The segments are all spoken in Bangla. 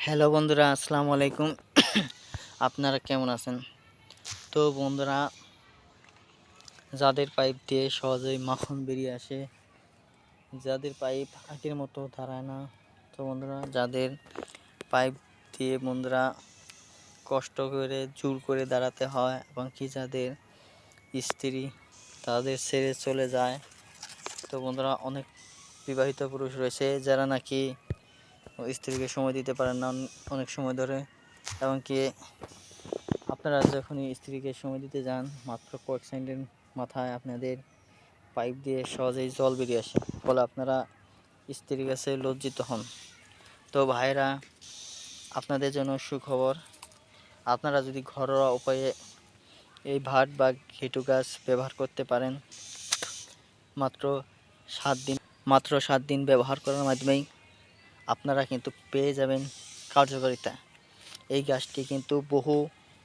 হ্যালো বন্ধুরা, আসসালামু আলাইকুম। আপনারা কেমন আছেন? তো বন্ধুরা, যাদের পাইপ দিয়ে সহজেই মাখন বেরিয়ে আসে, যাদের পাইপ আগের মতো দাঁড়ায় না, তো বন্ধুরা, যাদের পাইপ দিয়ে বন্ধুরা কষ্ট করে, জোর করে দাঁড়াতে হয় এবং কি যাদের স্ত্রী, তাদের ছেড়ে চলে যায়, তো বন্ধুরা, অনেক বিবাহিত পুরুষ রয়েছে, যারা নাকি স্ত্রীকে সময় দিতে পারেন না অনেক সময় ধরে। এমনকি আপনারা যখনই স্ত্রীকে সময় দিতে যান, মাত্র কয়েক সেকেন্ডের মাথায় আপনাদের পাইপ দিয়ে সহজেই জল বেরিয়ে আসে। ফলে আপনারা স্ত্রীর কাছে লজ্জিত হন। তো ভাইরা আপনাদের জন্য সুখবর, আপনারা যদি ঘরোয়া উপায়ে এই ভাট বা ঘেটু গাছ ব্যবহার করতে পারেন, মাত্র সাত দিন মাত্র সাত দিন ব্যবহার করার মাধ্যমেই আপনারা কিন্তু পেয়ে যাবেন কার্যকারিতা। এই গাছটি কিন্তু বহু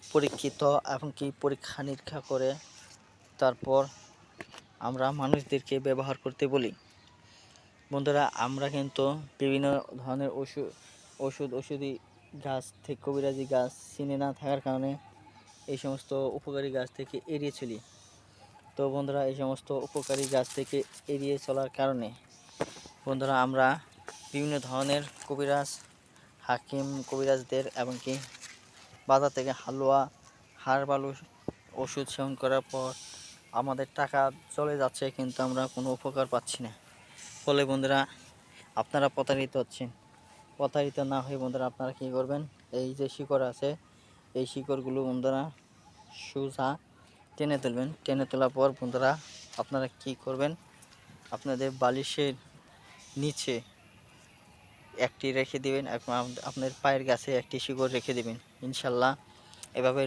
পরীক্ষিত এবং কি পরীক্ষা নিরীক্ষা করে তারপর আমরা মানুষদেরকে ব্যবহার করতে বলি। বন্ধুরা, আমরা কিন্তু বিভিন্ন ধরনের ওষুধ ওষুধ ওষুধি গাছ থেকে কবিরাজি গাছ চিনে না থাকার কারণে এই সমস্ত উপকারী গাছ থেকে এড়িয়ে চলি। তো বন্ধুরা, এই সমস্ত উপকারী গাছ থেকে এড়িয়ে চলার কারণে বন্ধুরা, আমরা বিভিন্ন ধরনের কবিরাজ, হাকিম কবিরাজদের এমনকি বাজার থেকে হালুয়া বালু ওষুধ সেবন করার পর আমাদের টাকা চলে যাচ্ছে কিন্তু আমরা কোনো উপকার পাচ্ছি না। ফলে বন্ধুরা, আপনারা প্রতারিত হচ্ছেন। প্রতারিত না হয়ে বন্ধুরা, আপনারা কী করবেন? এই যে শিকড় আছে, এই শিকড়গুলো বন্ধুরা সুজা টেনে তুলবেন। টেনে তোলার পর বন্ধুরা, আপনারা কি করবেন? আপনাদের বালিশের নিচে একটি রেখে দিবেন আপনার পায়ের কাছে একটি শিকড় রেখে দিবেন। ইনশাল্লাহ এভাবে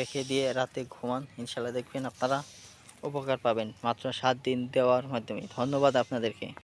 রেখে দিয়ে রাতে ঘুমান। ইনশাল্লাহ দেখবেন আপনারা উপকার পাবেন। মাত্র সাত দিন দেওয়ার মাধ্যমে। ধন্যবাদ আপনাদেরকে।